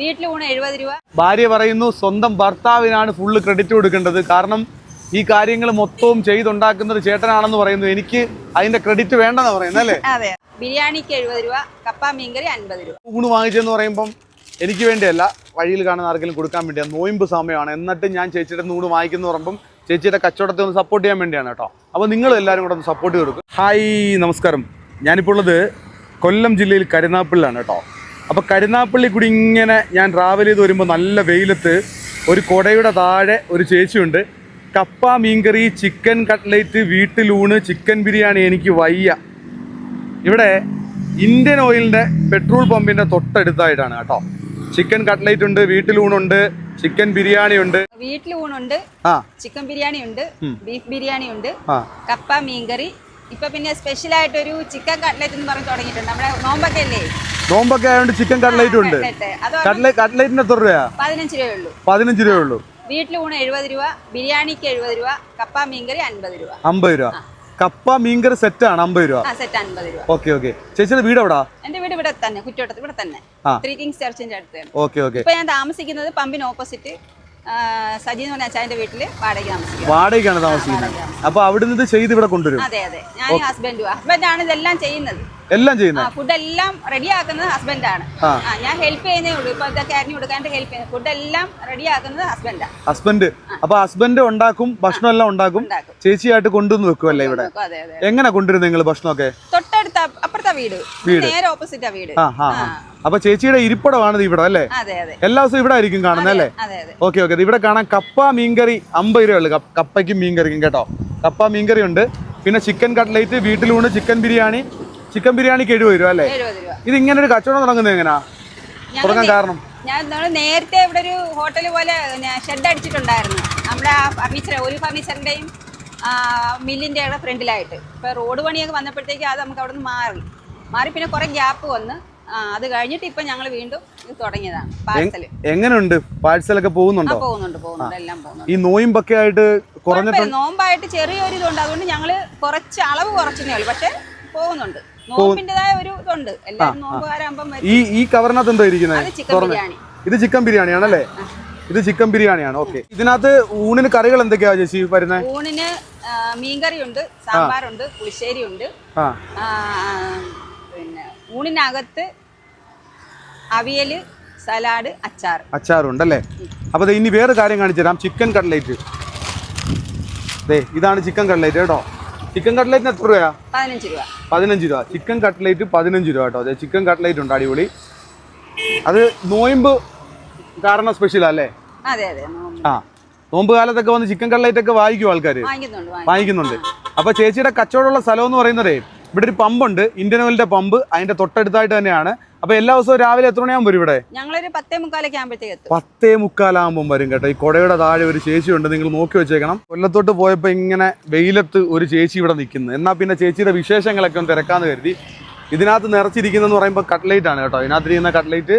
വീട്ടിൽ ഊണ് എഴുപത് രൂപ. ഭാര്യ പറയുന്നു സ്വന്തം ഭർത്താവിനാണ് ഫുള്ള് ക്രെഡിറ്റ് കൊടുക്കേണ്ടത്. കാരണം ഈ കാര്യങ്ങൾ മൊത്തവും ചെയ്തുണ്ടാക്കുന്നത് ചേട്ടനാണെന്ന് പറയുന്നു. എനിക്ക് അതിന്റെ ക്രെഡിറ്റ് വേണ്ടെന്ന് പറയുന്നത് അല്ലേ? അതെ. ബിരിയാണിക്ക് എഴുപത് രൂപ കപ്പ മീൻകറി അൻപത് രൂപ. ഊണ് വാങ്ങിച്ചെന്ന് പറയുമ്പം എനിക്ക് വേണ്ടിയല്ല വഴിയിൽ കാണുന്ന ആർക്കെങ്കിലും കൊടുക്കാൻ വേണ്ടിയാണ് നോയമ്പ് സമയമാണ്. എന്നിട്ട് ഞാൻ ചേച്ചിയുടെ ഊണ് വാങ്ങിക്കുന്നു പറയുമ്പം ചേച്ചിയുടെ കച്ചവടത്തെ ഒന്ന് സപ്പോർട്ട് ചെയ്യാൻ വേണ്ടിയാണ് കേട്ടോ. അപ്പോൾ നിങ്ങൾ എല്ലാവരും കൂടെ ഒന്ന് സപ്പോർട്ട് ചെയ്ത് കൊടുക്കും. ഹായ് നമസ്കാരം. ഞാനിപ്പോൾ ഉള്ളത് കൊല്ലം ജില്ലയിൽ കരുനാപ്പിളിലാണ് കേട്ടോ. അപ്പോൾ കരുനാപ്പള്ളി കൂടി ഇങ്ങനെ ഞാൻ ട്രാവൽ ചെയ്ത് വരുമ്പോൾ നല്ല വെയിലത്ത് ഒരു കൊടയുടെ താഴെ ഒരു ചേച്ചിയുണ്ട്. കപ്പ മീൻകറി ചിക്കൻ കട്ട്ലേറ്റ് വീട്ടിലൂണ് ചിക്കൻ ബിരിയാണി എനിക്ക് വയ്യ. ഇവിടെ ഇന്ത്യൻ ഓയിലിന്റെ പെട്രോൾ പമ്പിന്റെ തൊട്ടടുത്തായിട്ടാണ് കേട്ടോ. ചിക്കൻ കട്ട്ലേറ്റ് ഉണ്ട് വീട്ടിലൂണുണ്ട് ചിക്കൻ ബിരിയാണി ഉണ്ട്. വീട്ടിലൂണുണ്ട് ചിക്കൻ ബിരിയാണി ഉണ്ട് ബീഫ് ബിരിയാണി ഉണ്ട് കപ്പ മീൻകറി ഇപ്പൊ പിന്നെ സ്പെഷ്യൽ ആയിട്ട് ഒരു ചിക്കൻ കട്ട്ലറ്റ് എന്ന് പറഞ്ഞ് തുടങ്ങിയിട്ടുണ്ട്. നമ്മുടെ നോമ്പൊക്കെ അല്ലേ? നോമ്പൊക്കെ ആയതുകൊണ്ട് ചിക്കൻ കട്ട്ലേറ്റ് ഉണ്ട്. കട്ട്ലേറ്റിന് എത്ര രൂപയാ? പതിനഞ്ച് രൂപയേ ഉള്ളൂ. പതിനഞ്ച് രൂപയേ ഉള്ളൂ. വീട്ടിൽ ഊണ് എഴുപത് രൂപ ബിരിയാണിക്ക് എഴുപത് രൂപ കപ്പ മീൻകറി അൻപത് രൂപ. അമ്പത് രൂപ. കപ്പ മീൻകറി സെറ്റ് ആണ് അമ്പത് രൂപ. സെറ്റ് അൻപത് രൂപ. ഓക്കെ ഓക്കെ ചേച്ചിയുടെ വീട് എവിടാ എന്റെ വീട് ഇവിടെ തന്നെ കുറ്റോട്ടത്ത് ഇവിടെ തന്നെ. ത്രീ കിങ്സ് ചർച്ചിന്റെ അടുത്ത് ഓക്കെ ഓക്കെ ഇപ്പൊ ഞാൻ താമസിക്കുന്നത് പമ്പിന് ഓപ്പോസിറ്റ് സജി എന്ന് പറഞ്ഞ അച്ചായന്റെ വീട്ടിൽ വാടകയ്ക്ക് വാടകയ്ക്കാണ് താമസിക്കുന്നത്. അപ്പൊ അവിടുന്ന് ഇത് ചെയ്ത് ഇവിടെ കൊണ്ടുവരും? അതെ അതെ. ഞാൻ ഹസ്ബൻഡും ഹസ്ബൻഡാണ് ഇതെല്ലാം ചെയ്യുന്നത്. എല്ലാം ചെയ്യുന്നത്? ഫുഡ് എല്ലാം റെഡിയാക്കുന്നത് ഹസ്ബൻഡാണ് ആ. ആ ഞാൻ ഹെൽപ്പ് ചെയ്യുന്നേ ഉള്ളൂ. ഇപ്പൊ ഇതൊക്കെ അരിഞ്ഞു കൊടുക്കാണ്ട് ഹെൽപ്പ് ചെയ്യുന്നത്? ഫുഡ് എല്ലാം റെഡിയാക്കുന്നത് ഹസ്ബൻഡാണ് ഹസ്ബൻഡ് അപ്പൊ ഹസ്ബൻഡ് ഉണ്ടാക്കും ഭക്ഷണം എല്ലാം ഉണ്ടാക്കും. ചേച്ചിയായിട്ട് കൊണ്ടുവന്ന് വെക്കുമല്ലേ ഇവിടെ? എങ്ങനെ കൊണ്ടുവരുന്നത് നിങ്ങൾ ഭക്ഷണമൊക്കെ? തൊട്ടടുത്ത വീട്. നേരെ ഓപ്പോസിറ്റാ വീട്. അപ്പൊ ചേച്ചിയുടെ ഇരിപ്പിടമാണ് ഇവിടെ അല്ലേ? എല്ലാ ദിവസവും ഇവിടെ ആയിരിക്കും കാണുന്നത് അല്ലേ? Okay okay. ഇവിടെ കാണാൻ കപ്പ മീൻകറി അമ്പത് രൂപ ഉള്ളു. കപ്പ- കപ്പയ്ക്കും മീൻകറിക്കും കേട്ടോ. കപ്പ മീൻകറി ഉണ്ട്. പിന്നെ ചിക്കൻ കട്ട്ലേറ്റ് വീട്ടിലൂണ് ചിക്കൻ ബിരിയാണി. ചിക്കൻ ബിരിയാണിക്ക് എഴുപത് രൂപ അല്ലേ? ഇത് ഇങ്ങനെ ഒരു കച്ചവടം തുടങ്ങുന്നത് എങ്ങനെയാ തുടങ്ങാൻ കാരണം. ഞാൻ നേരത്തെ ഇവിടെ ഒരു ഹോട്ടൽ പോലെ ഷെഡ് അടിച്ചിട്ടുണ്ടായിരുന്നു. നമ്മുടെ ഫർണിച്ചർ ഒരു ഫർണിച്ചറിന്റെയും മില്ലിന്റെ ഫ്രണ്ടിലായിട്ട് ഇപ്പൊ റോഡ് പണിയൊക്കെ വന്നപ്പോഴത്തേക്ക് അത് നമുക്ക് അവിടെ നിന്ന് മാറി. മാറി പിന്നെ കുറെ ഗ്യാപ്പ് വന്ന് അത് കഴിഞ്ഞിട്ട് ഇപ്പൊ ഞങ്ങൾ വീണ്ടും ഇത് തുടങ്ങിയതാണ് പാഴ്സൽ എങ്ങനെയുണ്ട് പാഴ്സലൊക്കെ പോകുന്നുണ്ടോ? പോകുന്നുണ്ട് പോകുന്നുണ്ട് എല്ലാം പോകുന്നുണ്ട്. ഈ നോയിമ്പൊക്കെ ആയിട്ട് കുറഞ്ഞിട്ട് നോമ്പായിട്ട് ചെറിയൊരു ഇതുണ്ട് അതുകൊണ്ട് ഞങ്ങൾ കുറച്ച് അളവ് കുറച്ചേ ഉള്ളൂ പക്ഷെ പോകുന്നുണ്ട്. നോമ്പിന്റേതായ ഒരു ഇതുണ്ട് എല്ലാവരും നോമ്പുകാരാകുമ്പം ഈ ഈ കവറിനകത്ത് എന്തോ ഇരിക്കുന്നത് ഇത് ചിക്കൻ ബിരിയാണി. ഇത് ചിക്കൻ ബിരിയാണിയാണല്ലേ ഇത് ചിക്കൻ ബിരിയാണിയാണ് ഓക്കെ. ഇതിനകത്ത് ഊണിന് കറികൾ എന്തൊക്കെയാ ചേച്ചി വരുന്നത് ഊണിന് ആ, മീൻകറിയുണ്ട് സാമ്പാറുണ്ട് പുളിശ്ശേരി ഉണ്ട് പിന്നെ ഊണിനകത്ത് അവിയൽ സലാഡ് അച്ചാർ അച്ചാറുണ്ടല്ലേ? അപ്പോൾ ഇനി വേറെ കാര്യം കാണിച്ചു തരാം. ചിക്കൻ കട്ട്ലേറ്റ് ദേ ഇതാണ് ചിക്കൻ കട്ട്ലേറ്റ് കേട്ടോ. ചിക്കൻ കട്ട്ലേറ്റിന് എത്ര രൂപയാ? പതിനഞ്ച് രൂപ. പതിനഞ്ച് രൂപ. ചിക്കൻ കട്ട്ലേറ്റ് പതിനഞ്ച് രൂപ കേട്ടോ. അതെ ചിക്കൻ കട്ട്ലേറ്റ് ഉണ്ട് അടിപൊളി. അത് നോയമ്പ് കാരണം സ്പെഷ്യൽ അല്ലേ. ആ. നോമ്പ് കാലത്തൊക്കെ വന്ന് ചിക്കൻ കട്ട്ലേറ്റ് ഒക്കെ വാങ്ങിക്കും ആൾക്കാർ വാങ്ങിക്കുന്നുണ്ട്. അപ്പൊ ചേച്ചിയുടെ കച്ചവടമുള്ള സ്ഥലം എന്ന് പറയുന്നതേ ഇവിടെ ഒരു പമ്പുണ്ട്. ഇന്ത്യൻ ഓയിലിന്റെ പമ്പ് അതിന്റെ തൊട്ടടുത്തായിട്ട് തന്നെയാണ്. അപ്പൊ എല്ലാ ദിവസവും രാവിലെ എത്ര മണിയാകുമ്പോൾ വരും ഇവിടെ? ഞങ്ങളൊരു പത്തേ മുക്കാലൊക്കെ ആകുമ്പോഴത്തേക്ക് പത്തേ മുക്കാലാകുമ്പോൾ വരും കേട്ടോ. ഈ കൊടയുടെ താഴെ ഒരു ചേച്ചി ഉണ്ട് നിങ്ങൾ നോക്കി വെച്ചേക്കണം. കൊല്ലത്തോട്ട് പോയപ്പോൾ ഇങ്ങനെ വെയിലത്ത് ഒരു ചേച്ചി ഇവിടെ നിൽക്കുന്നു. എന്നാൽ പിന്നെ ചേച്ചിയുടെ വിശേഷങ്ങളൊക്കെ ഒന്ന് തിരക്കാന്ന് കരുതി. ഇതിനകത്ത് നിറച്ചിരിക്കുന്നതെന്ന് പറയുമ്പോൾ കട്ട്ലേറ്റ് ആണ് കേട്ടോ. ഇതിനകത്ത് ഇരിക്കുന്ന കട്ട്ലേറ്റ്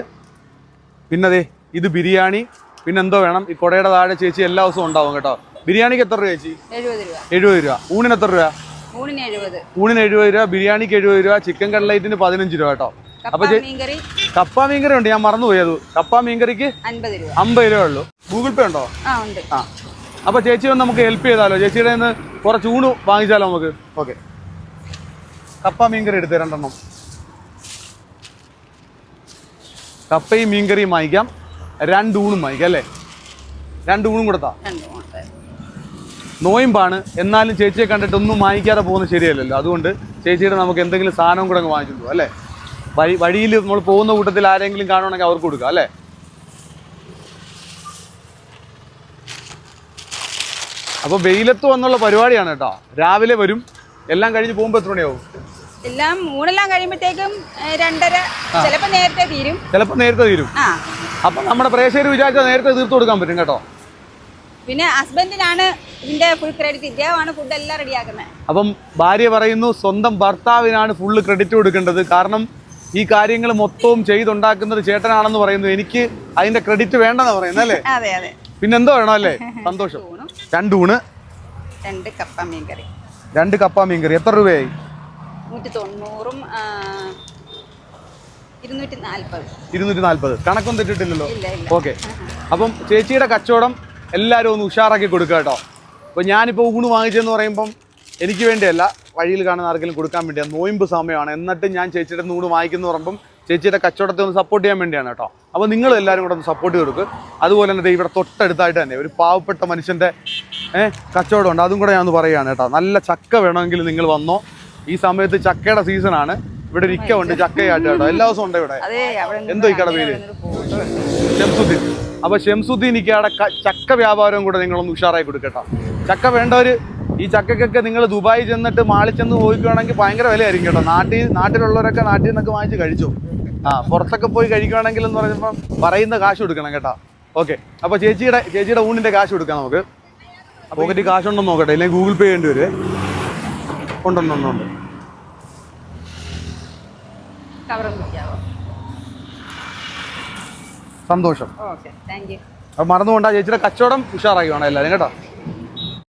പിന്നെ അതെ ഇത് ബിരിയാണി. പിന്നെ എന്തോ വേണം? ഈ കൊടയുടെ താഴെ ചേച്ചി എല്ലാ ദിവസവും ഉണ്ടാവും കേട്ടോ. ബിരിയാണിക്ക് എത്ര രൂപ ചേച്ചി? എഴുപത് രൂപ. എഴുപത് രൂപ. ഊണിന് എത്ര രൂപ? ഊണിന് എഴുപത്. ഊണിന് എഴുപത് രൂപ ബിരിയാണിക്ക് എഴുപത് രൂപ ചിക്കൻ കട്ലൈറ്റിന് പതിനഞ്ച് രൂപ കേട്ടോ. അപ്പൊ കപ്പ മീൻകറി ഉണ്ട്. ഞാൻ മറന്നുപോയി അത്. കപ്പ മീൻകറിക്ക് അമ്പത് രൂപ. ഉള്ളൂ. ഗൂഗിൾ പേ ഉണ്ടോ? ആ ഉണ്ട്. ആ. അപ്പൊ ചേച്ചി ഒന്ന് നമുക്ക് ഹെൽപ്പ് ചെയ്താലോ? ചേച്ചിയുടെ നിന്ന് കുറച്ച് ഊണ് വാങ്ങിച്ചാലോ നമുക്ക്? ഓക്കെ. കപ്പ മീൻകറി എടുത്ത് രണ്ടെണ്ണം. കപ്പയും മീൻകറിയും വാങ്ങിക്കാം. രണ്ടൂണും വാങ്ങിക്കാം അല്ലേ? രണ്ടൂണും കൊടുത്താ. നോയിമ്പാണ്. എന്നാലും ചേച്ചിയെ കണ്ടിട്ട് ഒന്നും വാങ്ങിക്കാതെ പോകുന്നത് ശരിയല്ലല്ലോ. അതുകൊണ്ട് ചേച്ചിയുടെ നമുക്ക് എന്തെങ്കിലും സാധനവും കൂടെ അങ്ങ് വാങ്ങിച്ചു അല്ലേ? വഴി വഴിയിൽ നമ്മൾ പോകുന്ന കൂട്ടത്തിൽ ആരെങ്കിലും കാണുവാണെങ്കിൽ അവർക്ക് കൊടുക്കുക അല്ലേ? അപ്പോൾ വെയിലത്ത് വന്നുള്ള പരിപാടിയാണ് കേട്ടോ. രാവിലെ വരും. എല്ലാം കഴിഞ്ഞ് പോകുമ്പോൾ എത്ര മണിയാവും? എല്ലാം ഊണെല്ലാം കഴിയുമ്പോഴത്തേക്കും രണ്ടര. ചിലപ്പോ നേരത്തെ തീരും. ചിലപ്പോൾ നേരത്തെ തീരും. അപ്പം നമ്മുടെ പ്രേക്ഷകർ വിചാരിച്ചാൽ നേരത്തെ തീർത്ത് കൊടുക്കാൻ പറ്റും കേട്ടോ. പിന്നെ ഹസ്ബൻഡിനാണ് ഇതിന്റെ ഫുൾ ക്രെഡിറ്റ് ഇദ്ദേഹമാണ് ഫുഡ് എല്ലാം റെഡിയാക്കുന്നത് അപ്പം ഭാര്യ പറയുന്നു സ്വന്തം ഭർത്താവിനാണ് ഫുള്ള് ക്രെഡിറ്റ് കൊടുക്കേണ്ടത്. കാരണം ഈ കാര്യങ്ങൾ മൊത്തവും ചെയ്തുണ്ടാക്കുന്നത് ചേട്ടനാണെന്ന് പറയുന്നു. എനിക്ക് അതിന്റെ ക്രെഡിറ്റ് വേണ്ടെന്ന് പറയുന്നത് അല്ലേ? അതെ അതെ. പിന്നെ എന്തോ വേണം അല്ലേ? സന്തോഷം. രണ്ട് ഊണ്. രണ്ട് കപ്പ മീൻകറി. രണ്ട് കപ്പ മീൻകറി. എത്ര രൂപയായി? നൂറ്റി തൊണ്ണൂറും ഇരുന്നൂറ്റി നാൽപ്പത് കണക്കൊന്നും തെറ്റിട്ടില്ലല്ലോ. ഓക്കെ. അപ്പം ചേച്ചിയുടെ കച്ചവടം എല്ലാവരും ഒന്ന് ഉഷാറാക്കി കൊടുക്കുക കേട്ടോ. അപ്പോൾ ഞാനിപ്പോൾ ഊണ് വാങ്ങിച്ചെന്ന് പറയുമ്പം എനിക്ക് വേണ്ടിയല്ല വഴിയിൽ കാണുന്ന ആർക്കെങ്കിലും കൊടുക്കാൻ വേണ്ടിയാണ് നോയമ്പ് സമയമാണ്. എന്നിട്ട് ഞാൻ ചേച്ചിയുടെ ഊണ് വാങ്ങിക്കുന്നു പറയുമ്പം ചേച്ചിയുടെ കച്ചവടത്തെ ഒന്ന് സപ്പോർട്ട് ചെയ്യാൻ വേണ്ടിയാണ് കേട്ടോ. അപ്പോൾ നിങ്ങൾ എല്ലാവരും കൂടെ ഒന്ന് സപ്പോർട്ട് കൊടുക്കുക അതുപോലെ തന്നെ ഇവിടെ തൊട്ടടുത്തായിട്ട് തന്നെ ഒരു പാവപ്പെട്ട മനുഷ്യന്റെ കച്ചവടമുണ്ട്. അതും കൂടെ ഞാൻ ഒന്ന് പറയുകയാണ് കേട്ടോ. നല്ല ചക്ക വേണമെങ്കിൽ നിങ്ങൾ വന്നോ. ഈ സമയത്ത് ചക്കയുടെ സീസണാണ് ഇവിടെ ഒരു ഇക്ക ഉണ്ട് ചക്കയായിട്ട് കേട്ടോ. എല്ലാ ദിവസവും ഉണ്ട് ഇവിടെ. എന്തോ ഈ കട പേര്? ഒരു ഉണ്ട്. ഷംസുദ്ദീൻ ഇക്കയുടെ ചക്ക വ്യാപാരവും കൂടെ നിങ്ങളൊന്ന് ഉഷാറായി കൊടുക്കട്ടോ. ചക്ക വേണ്ടവര് ഈ ചക്കക്കൊക്കെ നിങ്ങൾ ദുബായി ചെന്നിട്ട് മാളിൽ ചെന്ന് പോയിക്കുകയാണെങ്കിൽ ഭയങ്കര വിലയായിരിക്കും കേട്ടോ. നാട്ടിൽ നാട്ടിലുള്ളവരൊക്കെ നാട്ടിൽ നിന്നൊക്കെ വാങ്ങിച്ച് കഴിച്ചു. ആ പുറത്തൊക്കെ പോയി കഴിക്കുകയാണെങ്കിൽ എന്ന് പറയുമ്പോൾ പറയുന്ന കാശ് കൊടുക്കണം കേട്ടോ. ഓക്കെ. അപ്പൊ ചേച്ചിയുടെ ചേച്ചിയുടെ ഊണിന്റെ കാശ് കൊടുക്കാം നമുക്ക്. പോക്കറ്റ് ഉണ്ടെന്ന് നോക്കട്ടെ. ഇല്ലെങ്കിൽ ഗൂഗിൾ പേ ചെയ്യേണ്ടി വരുവേ ഉണ്ടുണ്ടുണ്ടുണ്ട് ചെയ്യാവോ? സന്തോഷം. Okay thank you. അപ്പൊ മറന്നുകൊണ്ടാ ചേച്ചിയുടെ കച്ചവടം ഉഷാറാക്കി വേണം എല്ലാവരും കേട്ടോ?